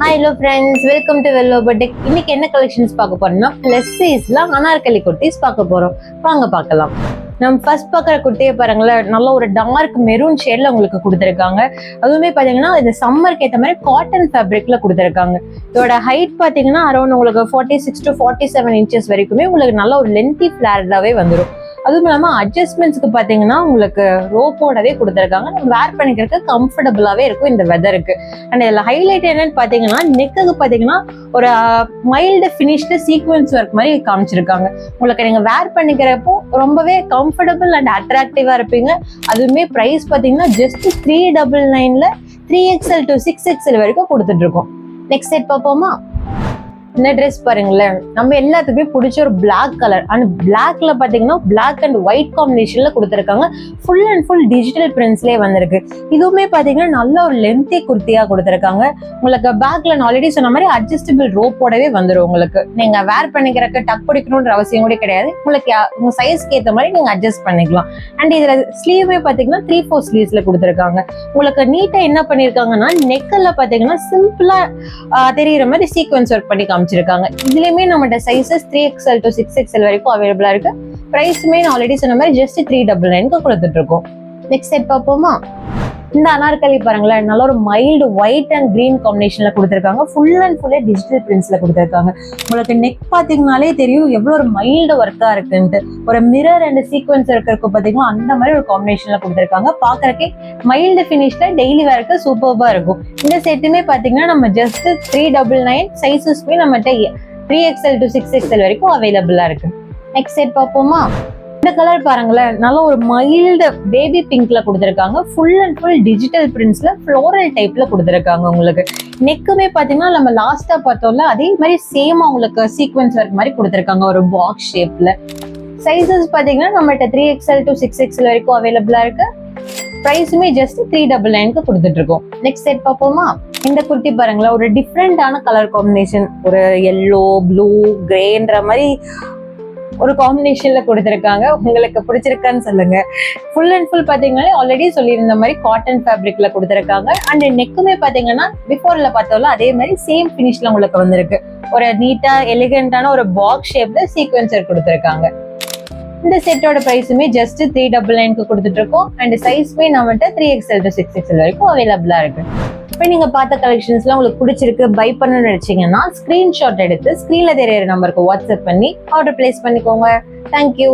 Hi hello friends welcome to வெல்லோ பட்டிக் இன்னைக்கு என்ன கலெக்ஷன்ஸ் பார்க்க போறோம்னா பிளஸ் சைஸ்ல அனார்கலி குர்த்திஸ் பார்க்க போறோம். வாங்க பார்க்கலாம். நம்ம ஃபர்ஸ்ட் பார்க்குற குர்த்தியை பாருங்களேன். நல்ல ஒரு டார்க் மெரூன் ஷேட்ல உங்களுக்கு கொடுத்துருக்காங்க. அதுவுமே பார்த்தீங்கன்னா இந்த சம்மருக்கு ஏற்ற மாதிரி காட்டன் ஃபேப்ரிக்ல கொடுத்துருக்காங்க. இதோட ஹைட் பார்த்தீங்கன்னா அரௌண்ட் உங்களுக்கு forty six to forty seven inches வரைக்குமே உங்களுக்கு நல்ல ஒரு லென்த்தி ஃபிளார்டாவே வந்துடும் அதுவும் இல்லாமல் அட்ஜஸ்ட்மெண்ட்ஸ்க்கு பார்த்தீங்கன்னா உங்களுக்கு ரோப்போடவே கொடுத்துருக்காங்க. நம்ம வேர் பண்ணிக்கிறதுக்கு கம்ஃபர்டபுளாகவே இருக்கும் இந்த வெதருக்கு அண்ட் இதில் ஹைலைட் என்னன்னு பார்த்தீங்கன்னா நெக்குக்கு பார்த்தீங்கன்னா ஒரு மைல்டு ஃபினிஷ்டு சீக்வன்ஸ் ஒர்க் மாதிரி காமிச்சிருக்காங்க. உங்களுக்கு நீங்கள் வேர் பண்ணிக்கிறப்போ ரொம்பவே கம்ஃபர்டபுள் அண்ட் அட்ராக்டிவாக இருப்பீங்க. அதுவுமே ப்ரைஸ் பார்த்தீங்கன்னா ஜஸ்ட் த்ரீ டபுள் நைனில் three XL to six XL வரைக்கும் கொடுத்துட்ருக்கோம் நெக்ஸ்ட் செட் பார்ப்போமா? இந்த ட்ரெஸ் பாருங்களேன். நம்ம எல்லாத்துக்குமே பிடிச்ச ஒரு பிளாக் கலர் அண்ட் பிளாக்ல பாத்தீங்கன்னா பிளாக் அண்ட் ஒயிட் காம்பினேஷன்ல கொடுத்துருக்காங்க. ஃபுல் அண்ட் ஃபுல் டிஜிட்டல் பிரிண்ட்ஸ்லேயே வந்திருக்கு. இதுவுமே பாத்தீங்கன்னா நல்ல ஒரு லென்த்தி குர்த்தியா கொடுத்துருக்காங்க. உங்களுக்கு பேக்ல நான் ஆல்ரெடி சொன்ன மாதிரி அட்ஜஸ்டபிள் ரோப்போடவே வந்துடும் உங்களுக்கு. நீங்க வேர் பண்ணிக்கிறக்கு டக் பிடிக்கணுன்ற அவசியம் கூட கிடையாது. உங்களுக்கு உங்க சைஸ்க்கு ஏற்ற மாதிரி நீங்க அட்ஜஸ்ட் பண்ணிக்கலாம். அண்ட் இதுல ஸ்லீவுமே பாத்தீங்கன்னா த்ரீ ஃபோர் ஸ்லீவ்ஸ்ல கொடுத்துருக்காங்க. உங்களுக்கு நீட்டா என்ன பண்ணிருக்காங்கன்னா நெக்கல்ல பாத்தீங்கன்னா சிம்பிளா தெரியுற மாதிரி சீக்வன்ஸ் ஒர்க் பண்ணி காமிச்சிருக்காங்க இதுலயுமே நம்மகிட்ட sizes three XL to six XL வரைக்கும் அவைலபிளா இருக்கு. பிரைஸுமே நான் ஆல்ரெடி சொன்ன மாதிரி ஜஸ்ட் த்ரீ டபுள் நைனுக்கு கொடுத்துட்டு இருக்கோம். நெக்ஸ்ட் செட் பார்ப்போமா? இந்த அனார்கலி பாருங்களேன் நல்ல ஒரு மைல்டு ஒயிட் அண்ட் கிரீன் காம்பினேஷன்ல கொடுத்துருக்காங்க. ஃபுல் அண்ட் ஃபுல்லே டிஜிட்டல் பிரிண்ட்ஸ்ல கொடுத்துருக்காங்க. உங்களுக்கு நெக் பாத்தீங்கனாலே தெரியும் எவ்வளவு ஒரு மைல்டு ஒர்க்கா இருக்குன்ட்டு. ஒரு மிரர் அண்ட் சீக்வன்ஸ் இருக்கிறதுக்கு பாத்தீங்கன்னா அந்த மாதிரி ஒரு காம்பினேஷன்ல கொடுத்துருக்காங்க. பாக்குறக்கே மைல்டு ஃபினிஷ்ல டெய்லி வேர்க்கு சூப்பர்பா இருக்கும். இந்த செட்டுமே பாத்தீங்கன்னா நம்ம ஜஸ்ட் த்ரீ டபுள் நைன் சைசஸ்மே நம்மகிட்ட three XL to six XL வரைக்கும் அவைலபிளா இருக்கு. நெக்ஸ்ட் செட் பார்ப்போமா? இந்த கலர் பாருங்களேன் நல்ல ஒரு மைல்டு பேபி பிங்க்ல கொடுத்துருக்காங்க. ஃபுல் அண்ட் ஃபுல் டிஜிட்டல் பிரிண்ட்ஸ்ல ஃப்ளோரல் டைப்ல கொடுத்துருக்காங்க உங்களுக்கு. நெக்குமே பாத்தீங்கன்னா நம்ம லாஸ்டா பார்த்தோம்ல அதே மாதிரி சேம் உங்களுக்கு சீக்வன்ஸ் ஒர்க் மாதிரி கொடுத்துருக்காங்க ஒரு பாக்ஸ் ஷேப்ல சைசஸ் பாத்தீங்கன்னா நம்மகிட்ட three XL to six XL வரைக்கும் அவைலபிளா இருக்கு. ப்ரைஸுமே ஜஸ்ட் த்ரீ டபுள் நைனுக்கு கொடுத்துட்டு இருக்கோம் நெக்ஸ்ட் செட் பார்ப்போமா? இந்த குர்த்தி பாருங்களேன் ஒரு டிஃப்ரெண்டான கலர் காம்பினேஷன் ஒரு எல்லோ ப்ளூ கிரேன்ற மாதிரி ஒரு காம்பினேஷன்ல கொடுத்துருக்காங்க. உங்களுக்கு பிடிச்சிருக்கான்னு சொல்லுங்க. ஃபுல் அண்ட் ஃபுல் பாத்தீங்கன்னா ஆல்ரெடி சொல்லியிருந்த மாதிரி காட்டன் ஃபேப்ரிக்ல கொடுத்துருக்காங்க. அண்ட் நெக்குமே பாத்தீங்கன்னா பிஃபோர்ல பார்த்தோம்ல அதே மாதிரி சேம் ஃபினிஷ்ல உங்களுக்கு வந்திருக்கு. ஒரு நீட்டா எலிகண்டான ஒரு பாக்ஸ் ஷேப்ல சீக்வன்சர் கொடுத்துருக்காங்க. இந்த செட்டோட ப்ரைஸுமே ஜஸ்ட் த்ரீ டபுள் நைனுக்கு கொடுத்துட்டு இருக்கோம். அண்ட் சைஸ்மே நம்மகிட்ட three XL to six XL வரைக்கும் அவைலபிளா இருக்கு. இப்போ நீங்கள் பார்த்த கலெக்ஷன்ஸ்லாம் உங்களுக்கு பிடிச்சிருக்கு பை பண்ணணும்னு நினைச்சீங்கன்னா ஸ்க்ரீன்ஷாட் எடுத்து ஸ்க்ரீனில் தெரியற நம்பருக்கு வாட்ஸ்அப் பண்ணி ஆர்டர் பிளேஸ் பண்ணிக்கோங்க. தேங்க்யூ